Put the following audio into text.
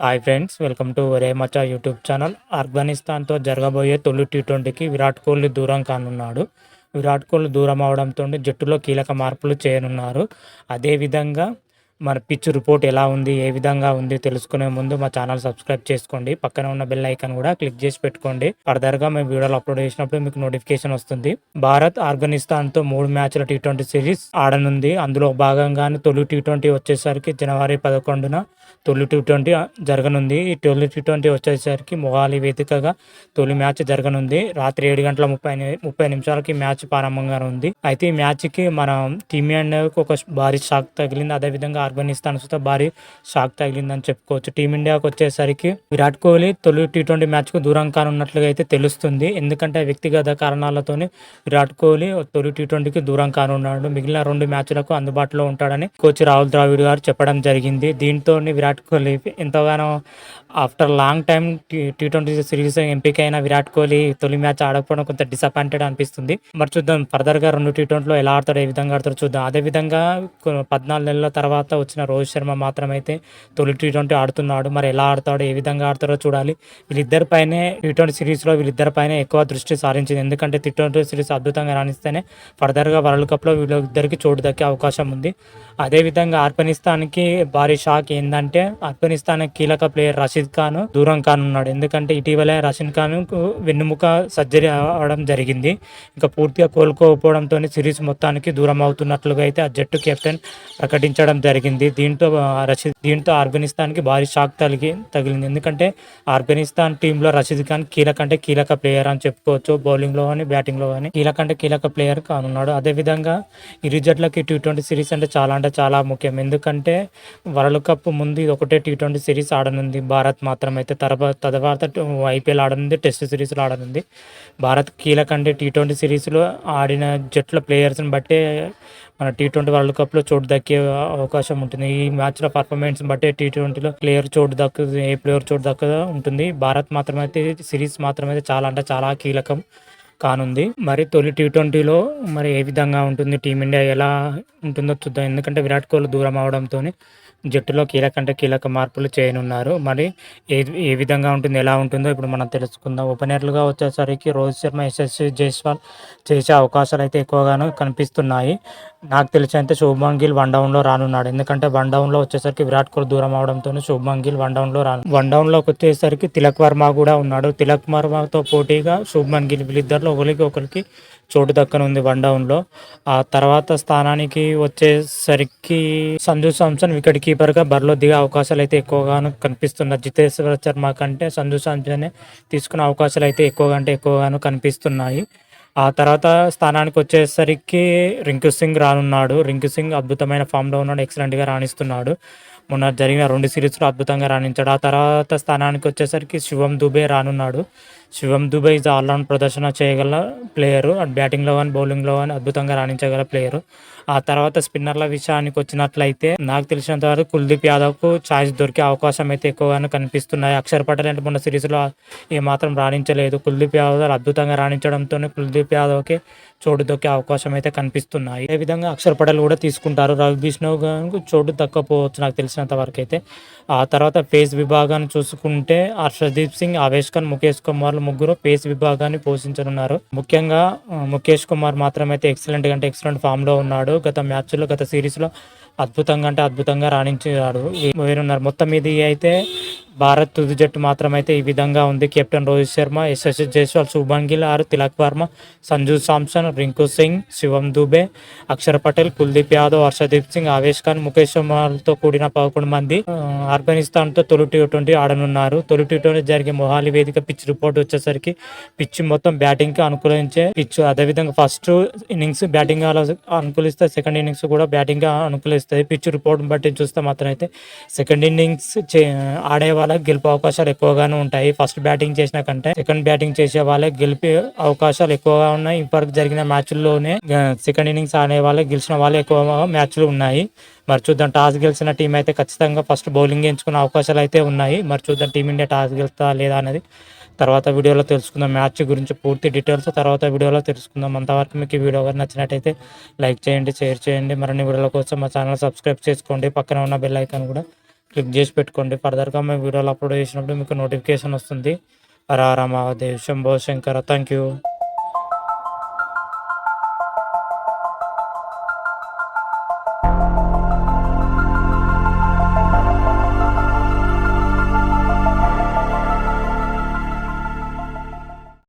Hi friends welcome to ఒరే మచా YouTube channel ఆఫ్ఘనిస్తాన్తో జరగబోయే తొలి టీ ట్వంటీకి విరాట్ కోహ్లీ దూరం కానున్నాడు. విరాట్ కోహ్లీ దూరం అవడంతో జట్టులో కీలక మార్పులు చేయనున్నారు. అదేవిధంగా మన పిచ్ రిపోర్ట్ ఎలా ఉంది ఏ విధంగా ఉంది తెలుసుకునే ముందు మా ఛానల్ సబ్స్క్రైబ్ చేసుకోండి. పక్కన ఉన్న బెల్ ఐకాన్ కూడా క్లిక్ చేసి పెట్టుకోండి. ఫర్దర్గా మేము వీడియోలు అప్లోడ్ చేసినప్పుడు మీకు నోటిఫికేషన్ వస్తుంది. భారత్ ఆఫ్ఘనిస్తాన్తో మూడు మ్యాచ్ల టీ ట్వంటీ సిరీస్ ఆడనుంది. అందులో భాగంగానే తొలి టీ ట్వంటీ వచ్చేసరికి జనవరి పదకొండున తొలి టీ ట్వంటీ జరగనుంది. ఈ తొలి టీ ట్వంటీ వచ్చేసరికి మొహాలి వేదికగా తొలి మ్యాచ్ జరగనుంది. రాత్రి ఏడు గంటల ముప్పై ముప్పై నిమిషాలకి మ్యాచ్ ప్రారంభంగా ఉంది అయితే ఈ మ్యాచ్కి మన టీమిండియాకి ఒక భారీ షాక్ తగిలింది. అదేవిధంగా ఆఫ్ఘనిస్తాన్ సుతా భారీ షాక్ తగిలిందని చెప్పుకోవచ్చు. టీమిండియాకి వచ్చేసరికి విరాట్ కోహ్లీ తొలి టీ ట్వంటీ మ్యాచ్కు దూరం కానున్నట్లుగా అయితే తెలుస్తుంది. ఎందుకంటే వ్యక్తిగత కారణాలతోనే విరాట్ కోహ్లీ తొలి టీ ట్వంటీకి దూరం కానున్నాడు. మిగిలిన రెండు మ్యాచ్లకు అందుబాటులో ఉంటాడని కోచ్ రాహుల్ ద్రావిడ్ గారు చెప్పడం జరిగింది. దీంతో విరాట్ కోహ్లీ ఎంతగానో after long time T T twenty series ఎంపిక అయిన విరాట్ కోహ్లీ తొలి మ్యాచ్ ఆడకపోవడం కొంత డిసప్పాయింటెడ్ అనిపిస్తుంది. మరి చూద్దాం ఫర్దర్గా రెండు టీ ట్వంటీలో ఎలా ఆడతాడో ఏ విధంగా ఆడతాడు చూద్దాం. అదే విధంగా పద్నాలుగు నెలల తర్వాత వచ్చిన రోహిత్ శర్మ మాత్రమైతే తొలి టీ ట్వంటీ ఆడుతున్నాడు. మరి ఎలా ఆడతాడో ఏ విధంగా ఆడతాడో చూడాలి. వీళ్ళిద్దరి పైనే టీ ట్వంటీ సిరీస్లో వీళ్ళిద్దరి ఎక్కువ దృష్టి సారించింది. ఎందుకంటే టీ ట్వంటీ సిరీస్ అద్భుతంగా రాణిస్తేనే ఫర్దర్గా వరల్డ్ కప్లో వీళ్ళిద్దరికి చోటు దక్కే అవకాశం ఉంది. అదే విధంగా ఆఫ్ఘనిస్తాన్కి భారీ షాక్ ఏంటంటే ఆఫ్ఘనిస్తాన్ కీలక ప్లేయర్ రషీద్ రషీద్ ఖాన్ దూరం కానున్నాడు ఎందుకంటే ఇటీవలే రషీద్ ఖాన్ వెన్నుముక సర్జరీ అవడం జరిగింది. ఇంకా పూర్తిగా కోలుకోకపోవడంతో సిరీస్ మొత్తానికి దూరం అవుతున్నట్లుగా అయితే ఆ జట్టు కెప్టెన్ ప్రకటించడం జరిగింది. దీంతో రషీద్ దీంతో ఆఫ్ఘనిస్తాన్కి భారీ షాక్ తగిలి తగిలింది. ఎందుకంటే ఆఫ్ఘనిస్తాన్ టీంలో రషీద్ ఖాన్ కీలక అంటే కీలక ప్లేయర్ అని చెప్పుకోవచ్చు. బౌలింగ్లో కానీ బ్యాటింగ్లో కానీ కీలక అంటే కీలక ప్లేయర్ కానున్నాడు. అదేవిధంగా ఇరు జట్లకి టీ ట్వంటీ సిరీస్ అంటే చాలా అంటే చాలా ముఖ్యం. ఎందుకంటే వరల్డ్ కప్ ముందు ఇది ఒకటే టీ ట్వంటీ సిరీస్ ఆడనుంది. భారత్ మాత్రం అయితే తర్వాత తర్వాత ఐపీఎల్ ఆడనుంది టెస్ట్ సిరీస్లో ఆడనుంది. భారత్ కీలక అంటే టీ ట్వంటీ సిరీస్లో ఆడిన జట్ల ప్లేయర్స్ని బట్టే మన టీ ట్వంటీ వరల్డ్ కప్లో చోటు దక్కే అవకాశం ఉంటుంది. ఈ మ్యాచ్లో పర్ఫార్మెన్స్ బట్టే టీ ట్వంటీలో ప్లేయర్ చోటు దక్కదు ఏ ప్లేయర్ చోటు దక్కదో ఉంటుంది. భారత్ మాత్రమైతే సిరీస్ మాత్రమైతే చాలా అంటే చాలా కీలకం. కానుంది. మరి తొలి టీ ట్వంటీలో మరి ఏ విధంగా ఉంటుంది టీమిండియా? ఎలా ఉంటుందో చూద్దాం. ఎందుకంటే విరాట్ కోహ్లీ దూరం అవడంతో జట్టులో కీలక అంటే కీలక మార్పులు చేయనున్నారు. మరి ఏ ఏ విధంగా ఉంటుంది? ఎలా ఉంటుందో ఇప్పుడు మనం తెలుసుకుందాం. ఓపెనర్లుగా వచ్చేసరికి రోహిత్ శర్మ యశస్వి జైస్వాల్ చేసే అవకాశాలు అయితే ఎక్కువగానో కనిపిస్తున్నాయి. నాకు తెలిసి అయితే శుభ్మన్ గిల్ వన్ డౌన్లో రానున్నాడు. ఎందుకంటే వన్ డౌన్లో వచ్చేసరికి విరాట్ కోహ్లీ దూరం అవడంతో శుభ్మన్ గిల్ వన్ డౌన్లో రాను వన్ డౌన్లోకి వచ్చేసరికి తిలక్ వర్మ కూడా ఉన్నాడు. తిలక్ వర్మతో పోటీగా శుభ్మన్ గిల్ వీళ్ళిద్దరిలో ఒకరికి ఒకరికి చోటు దక్కనుంది వన్ డౌన్లో ఆ తర్వాత స్థానానికి వచ్చేసరికి సంజు సాంసన్ వికెట్ కీపర్గా బరిలో దిగే అవకాశాలు అయితే ఎక్కువగాను కనిపిస్తున్నాయి జితేశ్వర శర్మ కంటే సంజు సామ్సనే తీసుకునే అవకాశాలు అయితే ఎక్కువగా అంటే ఎక్కువగాను కనిపిస్తున్నాయి. ఆ తర్వాత స్థానానికి వచ్చేసరికి రింకు సింగ్ రానున్నాడు. రింకు సింగ్ అద్భుతమైన ఫామ్లో ఉన్నాడు ఎక్సలెంట్గా రాణిస్తున్నాడు. మొన్న జరిగిన రెండు సిరీస్లో అద్భుతంగా రాణించాడు. ఆ తర్వాత స్థానానికి వచ్చేసరికి Shivam Dube రానున్నాడు. Shivam Dube is all round ప్రదర్శన చేయగల ప్లేయరు అటు బ్యాటింగ్లో కానీ బౌలింగ్లో కానీ అద్భుతంగా రాణించగల ప్లేయరు ఆ తర్వాత స్పిన్నర్ల విషయానికి వచ్చినట్లయితే నాకు తెలిసినంత వరకు కుల్దీప్ యాదవ్కు ఛాయిస్ దొరికే అవకాశం అయితే ఎక్కువగానే కనిపిస్తున్నాయి. అక్షర్ పటేల్ అంటే మొన్న సిరీస్లో ఏమాత్రం రాణించలేదు. కుల్దీప్ యాదవ్ అద్భుతంగా రాణించడంతో కుల్దీప్ యాదవ్కి చోటు దొక్కే అవకాశం అయితే కనిపిస్తున్నాయి. అదేవిధంగా అక్షర్ పటేల్ కూడా తీసుకుంటారు? రవి బిష్ణవ్ గారికి చోటు దక్కపోవచ్చు నాకు తెలిసినంత వరకు అయితే. ఆ తర్వాత పేస్ విభాగాన్ని చూసుకుంటే హర్షదీప్ సింగ్ ఆవేష్ ఖాన్ ముఖేష్ కుమార్ ముగ్గురు పేస్ విభాగాన్ని పోషించనున్నారు. ముఖ్యంగా ముఖేష్ కుమార్ మాత్రం అయితే ఎక్సలెంట్ అంటే ఎక్సలెంట్ ఫామ్లో ఉన్నాడు. గత మ్యాచ్లో గత సిరీస్లో అద్భుతంగా అంటే అద్భుతంగా రాణించాడు. వేరున్నారు మొత్తం ఇది అయితే భారత్ తుది జట్టు మాత్రమైతే ఈ విధంగా ఉంది. కెప్టెన్ రోహిత్ శర్మ యశస్వి జైస్వాల్ శుభన్ గిల్ ఆరు తిలక్ వర్మ సంజు సామ్సన్ రింకు సింగ్ శివం దుబే అక్షర్ పటేల్ కుల్దీప్ యాదవ్ హర్షదీప్ సింగ్ ఆవేష్ ఖాన్ ముఖేష్ కుమార్తో కూడిన పదకొండు మంది ఆ, ఆఫ్ఘనిస్తాన్తో తొలి టీ ట్వంటీ ఆడనున్నారు. తొలి టీ ట్వంటీ జరిగే మొహాలి వేదిక పిచ్ రిపోర్ట్ వచ్చేసరికి పిచ్ మొత్తం బ్యాటింగ్కి అనుకూలించే పిచ్. అదేవిధంగా ఫస్ట్ ఇన్నింగ్స్ బ్యాటింగ్ అనుకూలిస్తే సెకండ్ ఇన్నింగ్స్ కూడా బ్యాటింగ్ అనుకూలిస్తాయి. అనుకూలిస్తుంది పిచ్ రిపోర్ట్ బట్టి చూస్తే మాత్రం అయితే సెకండ్ ఇన్నింగ్స్ ఆడే వాళ్ళకి గెలుపు అవకాశాలు ఎక్కువగానే ఉంటాయి. ఫస్ట్ బ్యాటింగ్ చేసిన కంటే సెకండ్ బ్యాటింగ్ చేసే వాళ్ళకి గెలిపే అవకాశాలు ఎక్కువగా ఉన్నాయి. ఇప్పటికి జరిగిన మ్యాచ్ల్లోనే సెకండ్ ఇన్నింగ్స్ ఆడే వాళ్ళకి గెలిచిన వాళ్ళు ఎక్కువ మ్యాచ్లు ఉన్నాయి. మరి చూద్దాం టాస్ గెలిచిన టీం అయితే ఖచ్చితంగా ఫస్ట్ బౌలింగ్ ఎంచుకునే అవకాశాలు అయితే ఉన్నాయి. మరి చూద్దాం టీమిండియా టాస్ గెలుస్తా లేదా అనేది. తర్వాత వీడియోలో తెలుసుకుందాం. మ్యాచ్ గురించి పూర్తి డీటెయిల్స్ తర్వాత వీడియోలో తెలుసుకుందాం. అంతవరకు మీకు ఈ వీడియో నచ్చినట్టయితే లైక్ చేయండి షేర్ చేయండి. మరిన్ని వీడియోల కోసం మా ఛానల్ సబ్స్క్రైబ్ చేసుకోండి. పక్కన ఉన్న బెల్ ఐకాన్ కూడా క్లిక్ చేసి పెట్టుకోండి. ఫర్దర్గా మేము వీడియోలు అప్లోడ్ చేసినప్పుడు మీకు నోటిఫికేషన్ వస్తుంది. రారా హర మహాదేవ్ శంభో శంకర థ్యాంక్ యూ